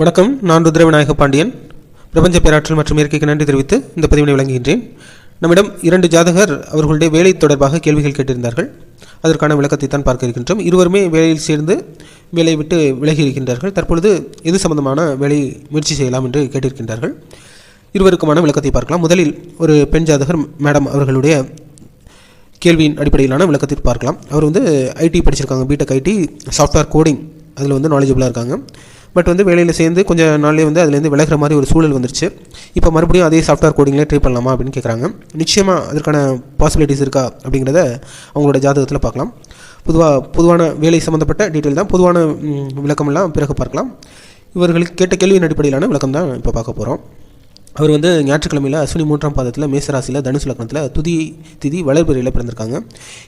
வணக்கம் நான் ருத்ர விநாயக பாண்டியன். பிரபஞ்ச பேராற்றல் மற்றும் இயற்கைக்கு நன்றி தெரிவித்து இந்த பதிவினை வழங்குகின்றேன். நம்மிடம் இரண்டு ஜாதகர் அவர்களுடைய வேலை தொடர்பாக கேள்விகள் கேட்டிருந்தார்கள். அதற்கான விளக்கத்தை தான் பார்க்க இருக்கின்றோம். இருவருமே வேலையில் சேர்ந்து வேலையை விட்டு விலகி இருக்கின்றார்கள். தற்பொழுது எது சம்பந்தமான வேலை முயற்சி செய்யலாம் என்று கேட்டிருக்கின்றார்கள். இருவருக்குமான விளக்கத்தை பார்க்கலாம். முதலில் ஒரு பெண் ஜாதகர் மேடம் அவர்களுடைய கேள்வியின் அடிப்படையிலான விளக்கத்தை பார்க்கலாம். அவர் வந்து ஐடி படிச்சிருக்காங்க. பிடெக் ஐடி சாஃப்ட்வேர் கோடிங் அதில் வந்து நாலேஜபிளாக இருக்காங்க. பட் வந்து வேலையில் சேர்ந்து கொஞ்சம் நாள்லேயே வந்து அதுலேருந்து விலகிற மாதிரி ஒரு சூழல் வந்துருச்சு. இப்போ மறுபடியும் அதே சாஃப்ட்வேர் கோடிங்லேயே ட்ரை பண்ணலாமா அப்படின்னு கேட்குறாங்க நிச்சயமாக அதற்கான பாசிபிலிட்டிஸ் இருக்கா அப்படிங்கிறத அவங்களோட ஜாதகத்தில் பார்க்கலாம். பொதுவாக பொதுவான வேலை சம்மந்தப்பட்ட டீட்டெயில் தான். பொதுவான விளக்கமெல்லாம் பிறகு பார்க்கலாம். இவர்களுக்கு கேட்ட கேள்வியின் அடிப்படையிலான விளக்கம் தான் இப்போ பார்க்க போகிறோம் அவர் வந்து ஞாயிற்றுக்கிழமையில் அஸ்வினி மூன்றாம் பாதத்தில் மேசராசியில் தனுசு லக்னத்தில் துதி திதி வளர்பிறையில் பிறந்திருக்காங்க.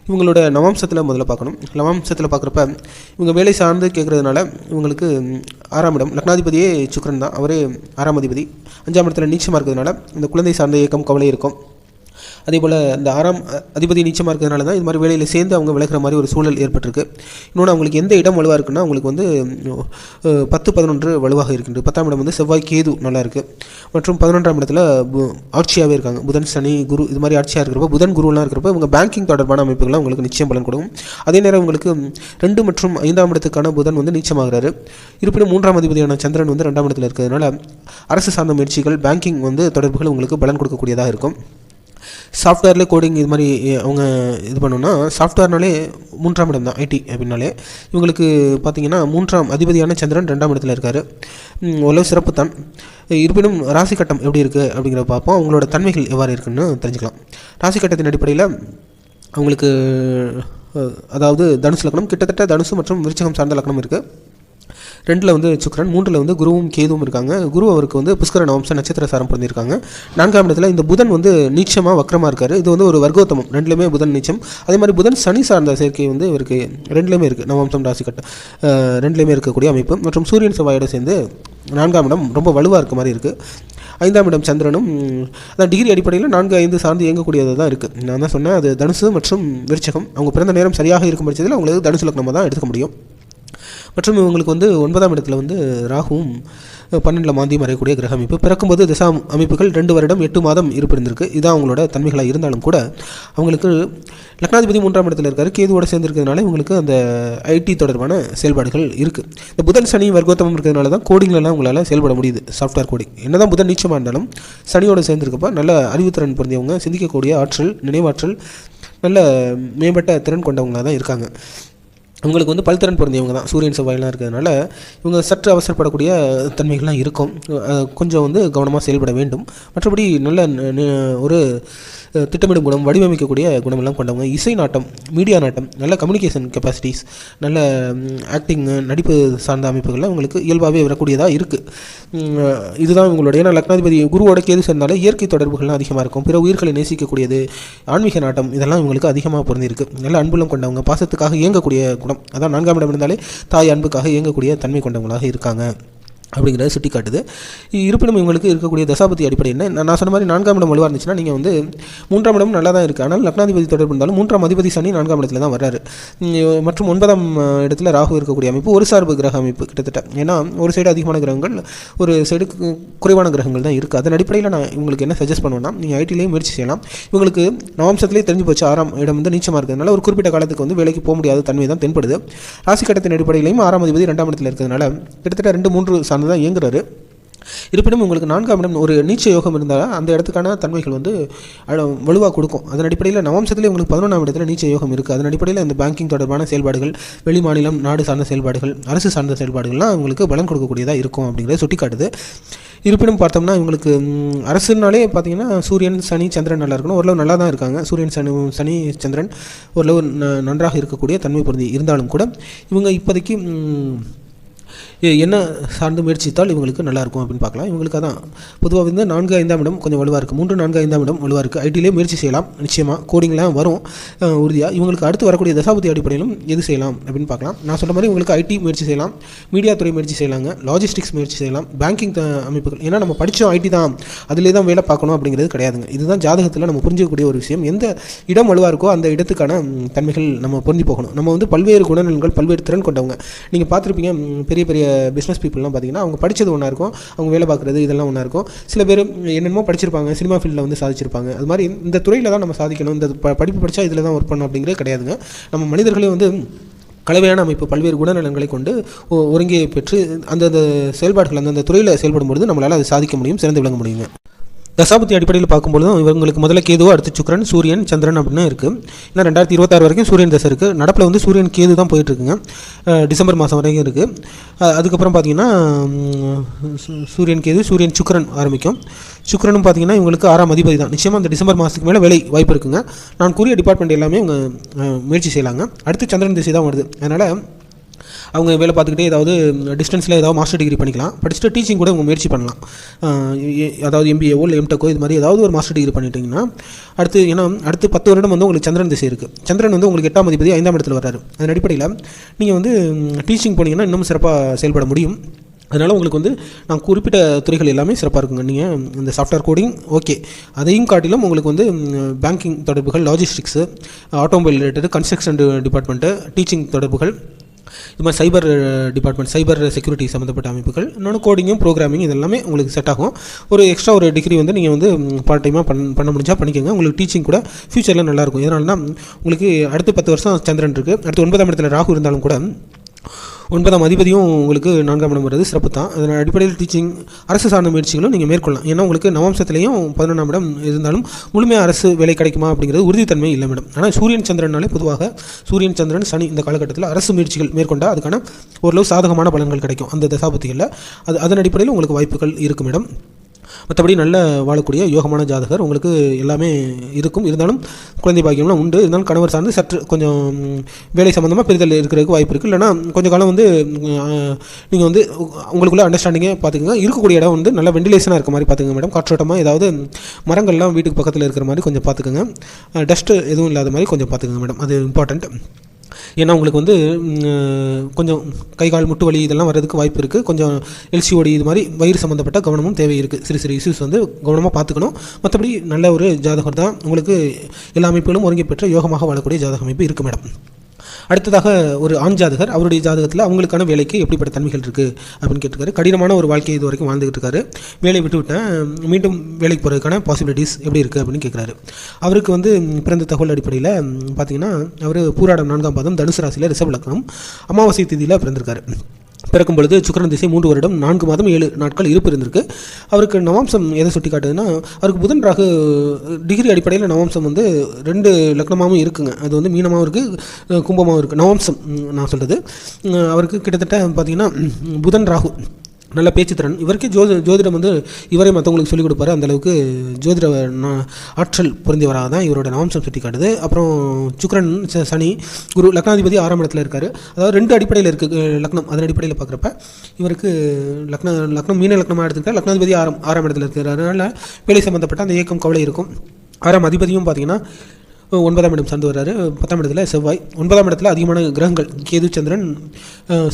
இவங்களோட நவாம்சத்தில் முதல்ல பார்க்கணும். நவாம்சத்தில் பார்க்குறப்ப இவங்க வேலை சார்ந்து கேட்குறதுனால இவங்களுக்கு ஆறாம் இடம். லக்னாதிபதியே சுக்கரன் தான். அவரே ஆறாம் அதிபதி. அஞ்சாம் இடத்துல நீச்சமாக இருக்கிறதுனால இந்த குழந்தை சார்ந்த இயக்கம் கவலை இருக்கும். அதே போல் இந்த ஆறாம் அதிபதி நீச்சமாக இருக்கிறதுனால தான் இது மாதிரி வேலையில் சேர்ந்து அவங்க விளக்குற மாதிரி ஒரு சூழல் ஏற்பட்டிருக்கு. இன்னொன்று அவங்களுக்கு எந்த இடம் வலுவாக இருக்குன்னா அவங்களுக்கு வந்து பத்து பதினொன்று வலுவாக இருக்கின்றது. பத்தாம் இடம் வந்து செவ்வாய் கேது நல்லா இருக்குது மற்றும் பதினொன்றாம் இடத்துல பு- ஆட்சியாகவே இருக்காங்க. புதன் சனி குரு இது மாதிரி ஆட்சியாக இருக்கிறப்ப புதன் குருலாம் இருக்கிறப்ப இவங்க பேங்கிங் தொடர்பான அமைப்புகள்லாம் உங்களுக்கு நிச்சயம் பலன் கொடுக்கும். அதே நேரம் உங்களுக்கு ரெண்டு மற்றும் ஐந்தாம் இடத்துக்கான புதன் வந்து நீச்சமாகிறாரு. இருப்பினும் மூன்றாம் அதிபதியான சந்திரன் வந்து ரெண்டாம் இடத்துல இருக்கிறதுனால அரசு சார்ந்த முயற்சிகள் பேங்கிங் வந்து தொடர்புகள் உங்களுக்கு பலன் கொடுக்கக்கூடியதாக இருக்கும். சாஃப்ட்வேரில் கோடிங் இது மாதிரி அவங்க இது பண்ணோன்னா சாஃப்ட்வேர்னாலே மூன்றாம் இடம் தான் ஐடி அப்படின்னாலே. இவங்களுக்கு பார்த்தீங்கன்னா மூன்றாம் அதிபதியான சந்திரன் ரெண்டாம் இடத்துல இருக்கார். ஓரளவு சிறப்பு தான். இருப்பினும் ராசி கட்டம் எப்படி இருக்குது அப்படிங்கிறத பார்ப்போம். அவங்களோட தன்மைகள் எவ்வாறு இருக்குன்னு தெரிஞ்சுக்கலாம். ராசி கட்டத்தின் அடிப்படையில் அவங்களுக்கு அதாவது தனுசு லக்னம் கிட்டத்தட்ட தனுசு மற்றும் விருச்சகம் சார்ந்த லக்னம் இருக்குது ரெண்டில் வந்து சுக்கரன் மூன்றில் வந்து குருவும் கேதுவும் இருக்காங்க. குரு அவருக்கு வந்து புஷ்கர நவம்ச நட்சத்திர சாரம் பிறந்திருக்காங்க நான்காம் இடத்துல இந்த புதன் வந்து நீச்சமாக வக்கரமாக இருக்காரு. இது வந்து ஒரு வர்க்கோத்தமம். ரெண்டுலேயுமே புதன் நீச்சம். அதே மாதிரி புதன் சனி சார்ந்த சேர்க்கை வந்து இவருக்கு ரெண்டுலேயுமே இருக்குது நவம்சம் ராசி கட்டம் ரெண்டுலேயுமே இருக்கக்கூடிய அமைப்பு. மற்றும் சூரியன் செவ்வாயோட சேர்ந்து நான்காம் இடம் ரொம்ப வலுவாக இருக்க மாதிரி இருக்குது ஐந்தாம் இடம் சந்திரனும் அதான் டிகிரி அடிப்படையில் நான்கு ஐந்து சார்ந்து இயங்கக்கூடியது தான் இருக்குது நான் தான் சொன்னேன் அது தனுசு மற்றும் விருச்சகம். அவங்க பிறந்த நேரம் சரியாக இருக்கும் பட்சத்தில் அவங்களுக்கு தனுசு லக்னமாக தான் எடுத்துக்க முடியும். மற்றும் இவங்களுக்கு வந்து ஒன்பதாம் இடத்துல வந்து ராகுவும் பன்னெண்டில் மாந்தியும் அறையக்கூடிய கிரக அமைப்பு. பிறக்கும்போது திசா அமைப்புகள் ரெண்டு வருடம் எட்டு மாதம் இருப்பிருந்திருக்கு. இதான் அவங்களோட தன்மைகளாக இருந்தாலும் கூட அவங்களுக்கு லக்னாதிபதி மூன்றாம் இடத்துல இருக்காரு. கேதுவோட சேர்ந்துருக்கிறதுனால இவங்களுக்கு அந்த ஐடி தொடர்பான செயல்பாடுகள் இருக்குது இந்த புதன் சனி வர்க்கோத்தமம் இருக்கிறதுனால தான் கோடிங்லலாம் உங்களால் செயல்பட முடியுது சாஃப்ட்வேர் கோடிங் என்னதான் புதன் நீச்சமாக இருந்தாலும் சனியோட சேர்ந்துருக்கப்ப நல்ல அறிவுத்திறன் பொருந்தியவங்க சிந்திக்கக்கூடிய ஆற்றல் நினைவாற்றல் நல்ல மேம்பட்ட திறன் கொண்டவங்களாக தான் இருக்காங்க. உங்களுக்கு வந்து பல்திறன் பொருந்தியவங்க தான். சூரியன் செவ்வாயெல்லாம் இருக்கிறதுனால இவங்க சற்று அவசரப்படக்கூடிய தன்மைகள்லாம் இருக்கும். கொஞ்சம் வந்து கவனமாக செயல்பட வேண்டும். மற்றபடி நல்ல ஒரு திட்டமிடும் குணம் வடிவமைக்கக்கூடிய குணமெல்லாம் கொண்டவங்க இசை நாட்டம் மீடியா நாட்டம் நல்ல கம்யூனிகேஷன் கெப்பாசிட்டிஸ் நல்ல ஆக்டிங் நடிப்பு சார்ந்த அமைப்புகள்லாம் உங்களுக்கு இயல்பாகவே வரக்கூடியதாக இருக்குது இதுதான் உங்களுடைய ஏன்னா லக்னாதிபதி குருவோட கேது சேர்ந்தாலே இயற்கை தொடர்புகள்லாம் அதிகமாக இருக்கும். பிற உயிர்களை நேசிக்கக்கூடியது ஆன்மீக நாட்டம் இதெல்லாம் இவங்களுக்கு அதிகமாக பொருந்திருக்கு. நல்ல அன்புலம் கொண்டவங்க பாசத்துக்காக இயங்கக்கூடிய குணம். அதான் நான்காம் இடம் இருந்தாலே தாய் அன்புக்காக இயங்கக்கூடிய தன்மை கொண்டவங்களாக இருக்காங்க. அப்படிங்கிறத சுட்டி காட்டுது இருப்பினும் இவங்களுக்கு இருக்கக்கூடிய தசாபதி அடிப்படை என்ன? நான் நான் சொன்ன மாதிரி நான்காம் இடம் வலுவாக இருந்துச்சுன்னா நீங்கள் வந்து மூன்றாம் இடம் நல்லா தான் இருக்குது ஆனால் லக்னாதிபதி தொடர்பு இருந்தாலும் மூன்றாம் அதிபதி சனி நான்காம் இடத்துல தான் வர்றாரு. மற்றும் ஒன்பதாம் இடத்துல ராகு இருக்கக்கூடிய அமைப்பு ஒரு சார்பு கிரக அமைப்பு கிட்டத்தட்ட. ஏன்னா ஒரு சைடு அதிகமான கிரகங்கள் ஒரு சைடு குறைவான கிரகங்கள் தான் இருக்குது அதன் அடிப்படையில் நான் உங்களுக்கு என்ன சஜஸ்ட் பண்ணுவேன்னா நீங்கள் ஐடிலேயே முயற்சி செய்யலாம். இவங்களுக்கு நவம்சத்திலே தெரிஞ்சு போச்சு ஆறாம் இடம் வந்து நீச்சமாக இருக்கிறதுனால ஒரு குறிப்பிட்ட காலத்துக்கு வந்து வேலைக்கு போக முடியாத தன்மை தான் தென்படுது. ராசி கட்டத்தின் அடிப்படையிலையும் ஆறாம் அதிபதி ரெண்டாம் இடத்துல இருக்கிறதுனால கிட்டத்தட்ட ரெண்டு மூன்று சார்ந்து தான் இயங்குறாரு. இருப்பினும் உங்களுக்கு நான்காம் இடம் ஒரு நீச்ச யோகம் இருந்தால் அந்த இடத்துக்கான தன்மைகள் வந்து வலுவாக கொடுக்கும். அதன் அடிப்படையில் நவம்சத்திலே உங்களுக்கு பதினொன்றாம் இடத்துல நீச்ச யோகம் இருக்குது அதன் அடிப்படையில் அந்த பேங்கிங் தொடர்பான செயல்பாடுகள் வெளி மாநிலம் நாடு சார்ந்த செயல்பாடுகள் அரசு சார்ந்த செயல்பாடுகள்லாம் உங்களுக்கு பலன் கொடுக்கக்கூடியதாக இருக்கும் அப்படிங்கிறத சுட்டிக்காட்டுது. இருப்பினும் பார்த்தோம்னா இவங்களுக்கு அரசுனாலே பார்த்தீங்கன்னா சூரியன் சனி சந்திரன் நல்லா இருக்கணும். ஓரளவு நல்லா தான் இருக்காங்க. சூரியன் சனி சனி சந்திரன் ஓரளவு ந- நன்றாக இருக்கக்கூடிய தன்மை பொருந்தி இருந்தாலும் கூட இவங்க இப்போதைக்கு என்ன சார்ந்து முயற்சித்தால் இவங்களுக்கு நல்லாயிருக்கும் அப்படின்னு பார்க்கலாம். இவங்களுக்கு அதான் பொதுவாக வந்து நான்கு ஐந்தாம் இடம் கொஞ்சம் வலுவாக இருக்குது மூன்று நான்கு ஐந்தாம் இடம் வலுவாக இருக்குது ஐடியிலே முயற்சி செய்யலாம். நிச்சயமாக கோடிங்லாம் வரும். உறுதியாக இவங்களுக்கு அடுத்து வரக்கூடிய தசாபதி அடிப்படையிலும் எது செய்யலாம் அப்படின்னு பார்க்கலாம். நான் சொன்ன மாதிரி உங்களுக்கு ஐடி முயற்சி செய்யலாம். மீடியா துறை முயற்சி செய்யலாங்க. லாஜிஸ்டிக்ஸ் முயற்சி செய்யலாம். பேங்கிங் அமைப்புகள். ஏன்னா நம்ம படித்தோம் ஐடி தான். அதிலே தான் வேலை பார்க்கணும் அப்படிங்கிறது கிடையாதுங்க. இதுதான் ஜாதகத்தில் நம்ம புரிஞ்சிக்கக்கூடிய ஒரு விஷயம். எந்த இடம் வலுவாக இருக்கோ அந்த இடத்துக்கான தன்மைகள் நம்ம புரிஞ்சு போகணும். நம்ம வந்து பல்வேறு குணநலன்கள் பல்வேறு திறன் கொண்டவங்க. நீங்கள் பார்த்துருப்பீங்க பெரிய பெரிய பெரிய பிஸ்னஸ் பீப்புளெலாம் பார்த்தீங்கன்னா அவங்க படித்தது ஒன்றா இருக்கும் அவங்க வேலை பார்க்குறது இதெல்லாம் ஒன்றா இருக்கும். சில பேர் என்னென்னமோ படிச்சிருப்பாங்க சினிமா ஃபீல்டில் வந்து சாதிச்சிருப்பாங்க. அது மாதிரி இந்த துறையில் தான் நம்ம சாதிக்கணும். இந்த ப- படிப்பு படித்தா இதில் தான் ஒர்க் பண்ணணும் அப்படிங்கிறது கிடையாதுங்க. நம்ம மனிதர்களே வந்து கலவையான அமைப்பு பல்வேறு குணநலன்களை கொண்டு ஒருங்கே பெற்று அந்தந்த செயல்பாடுகள் அந்தந்த துறையில் செயல்படும் பொழுது நம்மளால் அதை சாதிக்க முடியும் சிறந்து விளங்க முடியுங்க. தசாபத்தி அடிப்படையில் பார்க்கும்பொழுது இவங்களுக்கு முதல்ல கேதுவோ அடுத்து சுக்கரன் சூரியன் சந்திரன் அப்படின்னு இருக்குது ஏன்னா ரெண்டாயிரத்தி இருபத்தாறு வரைக்கும் சூரியன் தசை இருக்குது நடப்பில் வந்து சூரியன் கேது தான் போயிட்டுருக்குங்க. டிசம்பர் மாதம் வரைக்கும் இருக்குது அதுக்கப்புறம் பார்த்தீங்கன்னா சூ- சூரியன் கேது சூரியன் சுக்கிரன் ஆரம்பிக்கும். சுக்கரனும் பார்த்தீங்கன்னா இவங்களுக்கு ஆறாம் அதிபதி தான். நிச்சயமாக அந்த டிசம்பர் மாதத்துக்கு மேலே வேலை வாய்ப்பு இருக்குங்க. நான் கூறிய டிபார்ட்மெண்ட் எல்லாமே இவங்க முயற்சி செய்யலாங்க. அடுத்து சந்திரன் திசை தான் வருது. அதனால் அவங்க வேலை பார்த்துக்கிட்டே ஏதாவது டிஸ்டன்ஸில் ஏதாவது மாஸ்டர் டிகிரி பண்ணிக்கலாம். படிச்சுட்டு டீச்சிங் கூட உங்கள் முயற்சி பண்ணலாம். அதாவது எம்பிஏவோ இல்லை எம்டெக்கோ இது மாதிரி ஏதாவது ஒரு மாஸ்டர் டிகிரி பண்ணிட்டீங்கன்னா அடுத்து ஏன்னா அடுத்து பத்து வருடம் வந்து உங்களுக்கு சந்திரன் திசை இருக்குது சந்திரன் வந்து உங்களுக்கு எட்டாம் அதிபதி ஐந்தாம் இடத்துல வர்றாரு. அதன் அடிப்படையில் நீங்கள் வந்து டீச்சிங் போனீங்கன்னா இன்னும் சிறப்பாக செயல்பட முடியும். அதனால் உங்களுக்கு வந்து நான் குறிப்பிட்ட துறைகள் எல்லாமே சிறப்பாக இருக்குங்க. நீங்கள் இந்த சாஃப்ட்வேர் கோடிங் ஓகே அதையும் காட்டிலும் உங்களுக்கு வந்து பேங்கிங் தொடர்புகள் logistics automobile related construction department teaching தொடர்புகள் இது மாதிரி சைபர் டிபார்ட்மெண்ட் சைபர் செக்யூரிட்டி சம்மந்தப்பட்ட அமைப்புகள் இன்னொன்று கோடிங்கும் ப்ரோக்ராமிங் இதெல்லாமே உங்களுக்கு செட் ஆகும். ஒரு எக்ஸ்ட்ரா ஒரு டிகிரி வந்து நீங்கள் வந்து பார்ட் டைமாக பண் பண்ண முடிஞ்சால் பண்ணிக்கோங்க. உங்களுக்கு டீச்சிங் கூட ஃப்யூச்சரில் நல்லாயிருக்கும் இதனாலனா உங்களுக்கு அடுத்து பத்து வருஷம் சந்திரன் இருக்குது அடுத்து ஒன்பதாம் இடத்துல ராகு இருந்தாலும் கூட ஒன்பதாம் அதிபதியும் உங்களுக்கு நான்காம் இடம் வருது சிறப்பு தான். அதன் அடிப்படையில் டீச்சிங் அரசு சார்ந்த முயற்சிகளும் நீங்கள் மேற்கொள்ளலாம். ஏன்னா உங்களுக்கு நவம்சத்துலேயும் பதினொன்றாம் இடம் இருந்தாலும் முழுமையாக அரசு வேலை கிடைக்குமா அப்படிங்கிறது உறுதித்தன்மை இல்லை மேடம் ஆனால் சூரியன் சந்திரனாலே பொதுவாக சூரியன் சந்திரன் சனி இந்த காலகட்டத்தில் அரசு முயற்சிகள் மேற்கொண்டால் அதுக்கான ஓரளவு சாதகமான பலன்கள் கிடைக்கும். அந்த தசாபத்திகளில் அது அதன் அடிப்படையில் உங்களுக்கு வாய்ப்புகள் இருக்கும் மேடம் மற்றபடி நல்ல வாழக்கூடிய யோகமான ஜாதகர். உங்களுக்கு எல்லாமே இருக்கும். இருந்தாலும் குழந்தை பாக்கியம்லாம் உண்டு. இருந்தாலும் கணவர் சார்ந்து சற்று கொஞ்சம் வேலை சம்மந்தமாக பெரிதல் இருக்கிறதுக்கு வாய்ப்பு இருக்குது இல்லைனா கொஞ்சம் காலம் வந்து நீங்கள் வந்து உங்களுக்குள்ள அண்டர்ஸ்டாண்டிங்கே பார்த்துக்கோங்க இருக்கக்கூடிய இடம் வந்து நல்ல வெண்டிலேஷனாக இருக்க மாதிரி பார்த்துக்கங்க மேடம் காற்றோட்டமாக ஏதாவது மரங்கள்லாம் வீட்டுக்கு பக்கத்தில் இருக்கிற மாதிரி கொஞ்சம் பார்த்துக்கோங்க டஸ்ட்டு எதுவும் இல்லாத மாதிரி கொஞ்சம் பார்த்துக்கோங்க மேடம் அது இம்பார்ட்டண்ட் ஏன்னா உங்களுக்கு வந்து கொஞ்சம் கை கால் முட்டு வலி இதெல்லாம் வர்றதுக்கு வாய்ப்பு இருக்குது கொஞ்சம் எல்சிஓடி இது மாதிரி வயிறு சம்மந்தப்பட்ட கவனமும் தேவை இருக்குது சிறு சிறு இஷ்யூஸ் வந்து கவனமாக பார்த்துக்கணும். மற்றபடி நல்ல ஒரு ஜாதகம் தான் உங்களுக்கு எல்லா அமைப்புகளும் ஒருங்கி பெற்ற யோகமாக வாழக்கூடிய ஜாதக அமைப்பு இருக்குது மேடம் அடுத்ததாக ஒரு ஆண் ஜாதகர் அவருடைய ஜாதகத்தில் அவங்களுக்கான வேலைக்கு எப்படிப்பட்ட தன்மைகள் இருக்குது அப்படின்னு கேட்டிருக்காரு. கடினமான ஒரு வாழ்க்கையை இது வரைக்கும் வாழ்ந்துகிட்டு இருக்காரு. வேலையை விட்டு விட்டேன். மீண்டும் வேலைக்கு போகிறதுக்கான பாசிபிலிட்டிஸ் எப்படி இருக்குது அப்படின்னு கேட்குறாரு. அவருக்கு வந்து பிறந்த தகவல் அடிப்படையில் பார்த்தீங்கன்னா அவர் பூராடம் நான்காம் பாதம் தனுசு ராசியில் ரிஷப லக்னம் அமாவாசை திதியில் பிறந்திருக்காரு. பிறக்கும் பொழுது சுக்கரன் திசை மூன்று வருடம் நான்கு மாதம் ஏழு நாட்கள் இருப்பு இருந்திருக்கு. அவருக்கு நவாம்சம் எதை சுட்டி காட்டுதுன்னா அவருக்கு புதன் ராகு டிகிரி அடிப்படையில் நவாம்சம் வந்து ரெண்டு லக்னமாகவும் இருக்குங்க. அது வந்து மீனமாகவும் இருக்குது கும்பமாகவும் இருக்குது நவாம்சம் நான் சொல்கிறது அவருக்கு கிட்டத்தட்ட பார்த்திங்கன்னா புதன் ராகு நல்ல பேச்சுத்திறன். இவருக்கே ஜோதி ஜோதிடம் வந்து இவரே மற்றவங்களுக்கு சொல்லிக் கொடுப்பாரு. அந்த அளவுக்கு ஜோதிட நா- ஆற்றல் பொருந்தியவராக தான் இவரோட நாம்சம் சுட்டி காட்டுது அப்புறம் சுக்ரன் ச- சனி குரு லக்னாதிபதி ஆறாம் இடத்துல இருக்கார். அதாவது ரெண்டு அடிப்படையில் இருக்குது லக்னம். அதன் அடிப்படையில் பார்க்குறப்ப இவருக்கு லக்ன லக்னம் மீன லக்னமாக எடுத்துக்கிட்டால் லக்னாதிபதி ஆறாம் ஆறாம் இடத்துல இருக்காரு அதனால் வேலை சம்மந்தப்பட்ட அந்த இயக்கம் கவலை இருக்கும். ஆறாம் அதிபதியும் பார்த்தீங்கன்னா ஒன்பதாம் இடம் சார்ந்து வர்றாரு. பத்தாம் இடத்துல செவ்வாய். ஒன்பதாம் இடத்துல அதிகமான கிரகங்கள். கேது சந்திரன்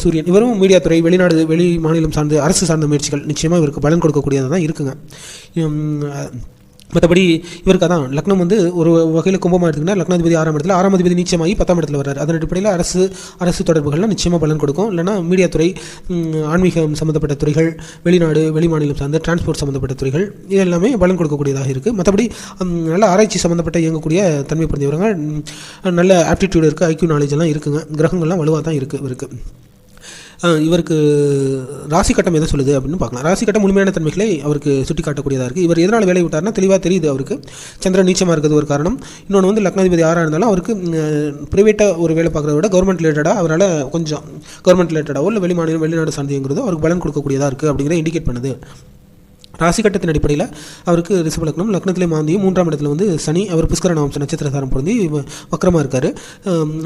சூரியன். இவரும் மீடியா துறை வெளிநாடு வெளி மாநிலம் சார்ந்து அரசு சார்ந்த முயற்சிகள் நிச்சயமாக இவருக்கு பலன் கொடுக்கக்கூடியதாக தான் இருக்குங்க மற்றபடி இவருக்கு அதான் லக்னம் வந்து ஒரு வகையில் கும்பமாக எடுத்துக்கிட்டா லக்னாதிபதி ஆறாம் இடத்துல ஆறாம் அதிபதி நிச்சயமாகி பத்தாம் இடத்துல வர்றாரு. அதன் அடிப்படையில் அரசு அரசு தொடர்புகள்லாம் நிச்சயமாக பலன் கொடுக்கும். இல்லைனா மீடியா துறை ஆன்மீகம் சம்மந்தப்பட்ட துறைகள் வெளிநாடு வெளி மாநிலம் சார்ந்த டிரான்ஸ்போர்ட் சம்மந்தப்பட்ட துறைகள் இது எல்லாமே பலன் கொடுக்கக்கூடியதாக இருக்குது மற்றபடி நல்ல ஆராய்ச்சி சம்மந்தப்பட்ட இயங்கக்கூடிய தன்மை புரிந்தவங்க நல்ல ஆப்டிடியூட் இருக்குது ஐக்யூ நாலேஜ் எல்லாம் இருக்குங்க. கிரகங்கள்லாம் வலுவாக தான் இருக்குது இவருக்கு. இவருக்கு ராசி கட்டம் எதை சொல்லுது அப்படின்னு பார்க்கலாம். ராசி கட்டம் முழுமையான தன்மைகளை அவருக்கு சுட்டி காட்டக்கூடியதாக இருக்குது இவர் எதனால் வேலை விட்டார்னா தெளிவாக தெரியுது அவருக்கு. சந்திரன் நீச்சமாக இருக்கிறது ஒரு காரணம். இன்னொன்று வந்து லக்னாதிபதி ஆறாக இருந்தாலும் அவருக்கு ப்ரைவேட்டாக ஒரு வேலை பார்க்குறத விட கவர்மெண்ட் ரிலேட்டடாக அவரால் கொஞ்சம் கவர்மெண்ட் ரிலேட்டடாகவோ இல்லை வெளிமாநிலம் வெளிநாடு சார்ந்துங்கிறதோ அவருக்கு பலன் கொடுக்கக்கூடியதாக இருக்குது அப்படிங்கிற இண்டிகேட் பண்ணுது. ராசி கட்டத்தின் அடிப்படையில் அவருக்கு ரிஷப லக்னம் லக்னத்திலே மாந்தியும் மூன்றாம் இடத்துல வந்து சனி அவர் புஷ்கர நாமம் நட்சத்திர பொருந்தி வக்கரமாக இருக்கார்.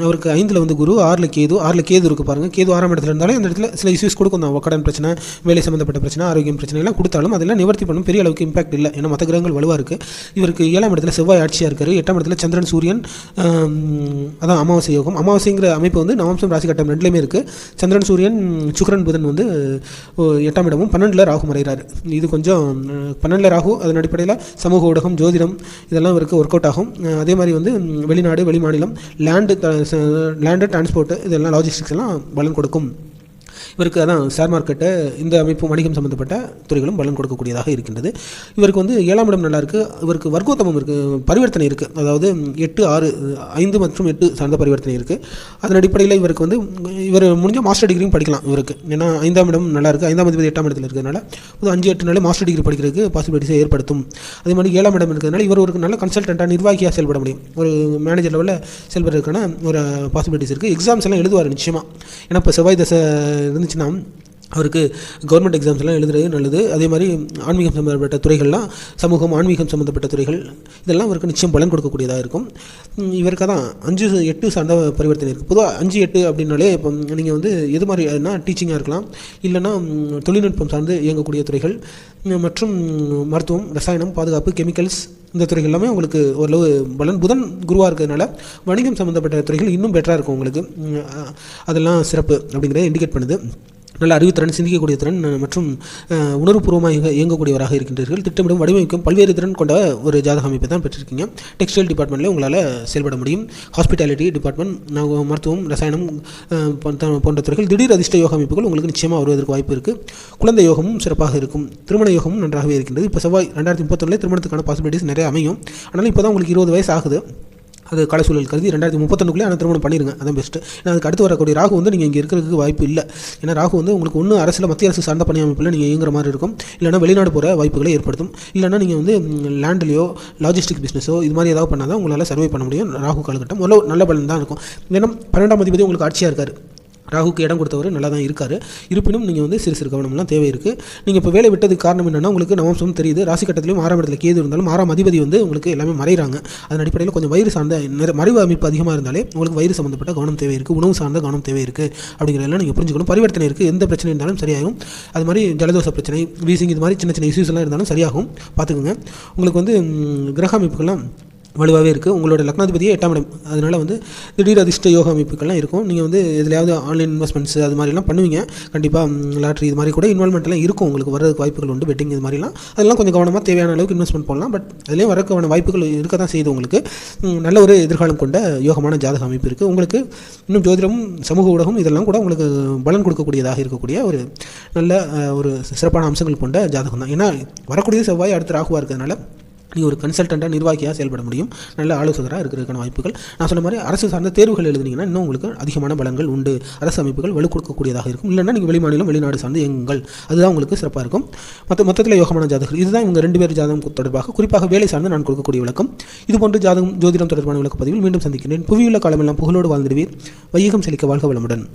அவருக்கு ஐந்தில் வந்து குரு ஆறில் கேது ஆறில் கேது இருக்கு பாருங்க. கேது ஆறாம் இடத்துல இருந்தாலும் அந்த இடத்துல சில இஷ்யூஸ் கொடுக்கும் தான். கடன் பிரச்சனை வேலை சம்மந்தப்பட்ட பிரச்சனை ஆரோக்கியம் பிரச்சனை எல்லாம் கொடுத்தாலும் அதெல்லாம் நிவர்த்தி பண்ணும். பெரிய அளவுக்கு இம்பாக்ட் இல்லை. ஏன்னா மற்ற கிரகங்கள் வலுவாக இருக்குது இவருக்கு ஏழாம் இடத்துல செவ்வாய் ஆட்சியாக இருக்காரு. எட்டாம் இடத்துல சந்திரன் சூரியன் அதான் அமாவாசை யோகம். அமாவாசைங்கிற அமைப்பு வந்து நவம்சம் ராசி கட்டம் ரெண்டுலேயுமே இருக்குது சந்திரன் சூரியன் சுக்கரன் புதன் வந்து எட்டாம் இடமும் பன்னெண்டில் ராகு மறைகிறாரு. இது கொஞ்சம் பன்னெண்டில் ராகு அதன் அடிப்படையில் சமூக ஊடகம் ஜோதிடம் இதெல்லாம் இவருக்கு ஒர்க் அவுட் ஆகும். அதே மாதிரி வந்து வெளிநாடு வெளிமாநிலம் லேண்டு லேண்டு டிரான்ஸ்போர்ட்டு இதெல்லாம் லாஜிஸ்டிக்ஸ் எல்லாம் பலன் கொடுக்கும். இவருக்கு அதான் ஷேர் மார்க்கெட்டு இந்த அமைப்பு வணிகம் சம்பந்தப்பட்ட துறைகளும் பலன் கொடுக்கக்கூடியதாக இருக்கின்றது. இவருக்கு வந்து ஏழாம் இடம் நல்லா இருக்குது இவருக்கு வர்க்கோத்தமம் இருக்குது பரிவர்த்தனை இருக்குது அதாவது எட்டு ஆறு ஐந்து மற்றும் எட்டு சார்ந்த பரிவர்த்தனை இருக்குது அதன் அடிப்படையில் இவருக்கு வந்து இவர் முடிஞ்ச மாஸ்டர் டிகிரியும் படிக்கலாம் இவருக்கு. ஏன்னா ஐந்தாம் இடம் நல்லா இருக்குது ஐந்தாம் அதிபதி எட்டாம் இடத்துல இருக்கிறதுனால ஒரு அஞ்சு எட்டு நாளே மாஸ்டர் டிகிரி படிக்கிறதுக்கு பாசிபிலிட்டிஸை ஏற்படுத்தும். அதே மாதிரி ஏழாம் இடம் இருக்கிறதுனால இவர் ஒரு நல்ல கன்சல்டண்ட்டாக நிர்வாகியாக செயல்பட முடியும். ஒரு மேனேஜர் லெவலில் செயல்படுறதுக்கான ஒரு பாசிபிலிட்டிஸ் இருக்குது எக்ஸாம்ஸ் எல்லாம் எழுதுவார் நிச்சயமாக ஏன்னா இப்போ செவ்வாய் தசை இருந்துச்சுன்னா அவருக்கு கவர்மெண்ட் எக்ஸாம்ஸ் எல்லாம் எழுதுறது நல்லது. அதே மாதிரி ஆன்மீகம் சம்மந்தப்பட்ட துறைகள்லாம் சமூகம் ஆன்மீகம் சம்மந்தப்பட்ட துறைகள் இதெல்லாம் அவருக்கு நிச்சயம் பலன் கொடுக்கக்கூடியதாக இருக்கும். இவருக்கு தான் அஞ்சு எட்டு சார்ந்த பரிவர்த்தனை இருக்குது பொதுவாக அஞ்சு எட்டு அப்படின்னாலே இப்போ நீங்கள் வந்து எது மாதிரினா டீச்சிங்காக இருக்கலாம். இல்லைன்னா தொழில்நுட்பம் சார்ந்து இயங்கக்கூடிய துறைகள் மற்றும் மருத்துவம் ரசாயனம் பாதுகாப்பு கெமிக்கல்ஸ் இந்த துறைகள் எல்லாமே உங்களுக்கு ஓரளவு பலன். புதன் குருவாக இருக்கிறதுனால வணிகம் சம்மந்தப்பட்ட துறைகள் இன்னும் பெட்டராக இருக்கும் உங்களுக்கு. அதெல்லாம் சிறப்பு அப்படிங்கிறத இண்டிகேட் பண்ணுது. நல்ல அறிவுத்திறன் சிந்திக்கக்கூடிய திறன் மற்றும் உணர்வுபூர்வமாக இயங்க இயங்கக்கூடியவராக இருக்கின்றீர்கள். திட்டமிடும் வடிவமைக்கும் பல்வேறு திறன் கொண்ட ஒரு ஜாதக அமைப்பை தான் பெற்றிருக்கீங்க. டெக்ஸ்டைல் டிபார்ட்மெண்ட்டில் உங்களால் செயல்பட முடியும். ஹாஸ்பிட்டாலிட்டி டிபார்ட்மெண்ட் நான் மருத்துவம் ரசாயனம் போன்ற துறைகள் திடீர் அதிர்ஷ்ட யோக அமைப்புகள் உங்களுக்கு நிச்சயமாக வருவதற்கு வாய்ப்பு இருக்குது குழந்தை யோகமும் சிறப்பாக இருக்கும். திருமண யோகமும் நன்றாகவே இருக்கின்றது. இப்போ செவ்வாய் ரெண்டாயிரத்தி முப்பத்தொன்னில் திருமணத்துக்கான பாசிபிலிட்டிஸ் நிறைய அமையும். ஆனால் இப்போ தான் உங்களுக்கு இருபது வயசு ஆகுது. அது கால சூழல் கருதி ரெண்டாயிரத்தி முப்பத்தொன்னுக்குள்ளே அந்த திருமணம் பண்ணிடுங்க அதான் பெஸ்ட்டு ஏன்னா அதுக்கு அடுத்து வரக்கூடிய ராகு வந்து நீங்கள் இங்கே இருக்கிறதுக்கு வாய்ப்பு இல்லை. ஏன்னா ராகு வந்து உங்களுக்கு ஒன்று அரசில் மத்திய அரசு சார்ந்த பணி அமைப்பில் நீங்கள் இயங்குற மாதிரி இருக்கும். இல்லைனா வெளிநாடு போகிற வாய்ப்புகளை ஏற்படுத்தும். இல்லைனா நீங்கள் வந்து லேண்ட்லேயோ லாஜிஸ்டிக் பிஸ்னஸோ இது மாதிரி ஏதாவது பண்ணால் தான் உங்களால் சர்வை பண்ண முடியும். ராகு காலகட்டம் ஒரு நல்ல பலன் தான் இருக்கும். ஏன்னா பன்னெண்டாம் அதிபதி உங்களுக்கு ஆட்சியாக இருக்கார். ராகுக்கு இடம் கொடுத்தவர் நல்லா தான் இருக்கார். இருப்பினும் நீங்கள் வந்து சிறு சிறு கவனம்லாம் தேவை இருக்குது நீங்கள் இப்போ வேலை விட்டதுக்கு காரணம் என்னென்னா உங்களுக்கு நவம்சம் தெரியுது. ராசி கட்டத்திலும் ஆறாம் இடத்துல கேது இருந்தாலும் ஆறாம் அதிபதி வந்து உங்களுக்கு எல்லாமே மறைகிறாங்க. அதன் அடிப்படையில் கொஞ்சம் வயிறு சார்ந்த மறைவு அமைப்பு அதிகமாக இருந்தாலே உங்களுக்கு வயிறு சம்மந்தப்பட்ட கவனம் தேவை இருக்குது உணவு சார்ந்த கவனம் தேவை இருக்குது அப்படிங்கிறதெல்லாம் நீங்கள் புரிஞ்சுக்கணும். பரிவர்த்தனை இருக்குது எந்த பிரச்சனை இருந்தாலும் சரியாகும். அது மாதிரி ஜலதோஷ பிரச்சனை வீசிங் இது மாதிரி சின்ன சின்ன இஷ்யூஸ்லாம் இருந்தாலும் சரியாகும். பார்த்துக்கோங்க. உங்களுக்கு வந்து கிரக அமைப்புகள்லாம் வலுவாகவே இருக்குது உங்களோட லக்னாதிபதியே எட்டாம் இடம். அதனால் வந்து திடீர் அதிர்ஷ்ட யோக அமைப்புகள்லாம் இருக்கும். நீங்கள் வந்து எதுலையாவது ஆன்லைன் இன்வெஸ்ட்மெண்ட்ஸ் அது மாதிரிலாம் பண்ணுவீங்க. கண்டிப்பாக லாட்ரி இது மாதிரி கூட இன்வால்மெண்ட்லாம் இருக்கும். உங்களுக்கு வரதுக்கு வாய்ப்புகள் உண்டு. பெட்டிங் இது மாதிரிலாம். அதெல்லாம் கொஞ்சம் கவனமாக தேவையான அளவுக்கு இன்வெஸ்ட்மெண்ட் பண்ணலாம் பட் அதுலேயும் வரக்கான வாய்ப்புகள் இருக்க தான் செய்யுது உங்களுக்கு. நல்ல ஒரு எதிர்காலம் கொண்ட யோகமான ஜாதக அமைப்பு இருக்குது உங்களுக்கு இன்னும் ஜோதிடமும் சமூக ஊடகம் இதெல்லாம் கூட உங்களுக்கு பலன் கொடுக்கக்கூடியதாக இருக்கக்கூடிய ஒரு நல்ல ஒரு சிறப்பான அம்சங்கள் கொண்ட ஜாதகம் தான். ஏன்னா வரக்கூடிய செவ்வாய் அடுத்து ராகுவாக இருக்கிறதுனால நீ ஒரு கன்சல்டண்ட்டாக நிர்வாகியாக செயல்பட முடியும்? நல்ல ஆலோசகராக இருக்கிறதுக்கான வாய்ப்புகள். நான் சொன்ன மாதிரி அரசு சார்ந்த தேர்வுகள் எழுதுனீங்கன்னா இன்னும் உங்களுக்கு அதிகமான பலங்கள் உண்டு. அரசு அமைப்புகள் வலு கொடுக்கக்கூடியதாக இருக்கும். இல்லைன்னா நீங்கள் வெளிமாநிலம் வெளிநாடு சார்ந்து எங்கள். அதுதான் உங்களுக்கு சிறப்பாக இருக்கும். மற்ற மொத்தத்தில் யோகமான ஜாதகர் இதுதான் இவங்க ரெண்டு பேர் ஜாதகம் தொடர்பாக. குறிப்பாக வேலை சார்ந்து நான் கொடுக்கக்கூடிய விளக்கம். இதுபோன்று ஜாதகம் ஜோதிடம் தொடர்பான விளக்கப்பதிவில் மீண்டும் சந்திக்கிறேன். புவியுள்ள காலமெல்லாம் புகழோடு வாழ்ந்திடுவீர். வையகம் செழிக்க வாழ்க வளமுடன்.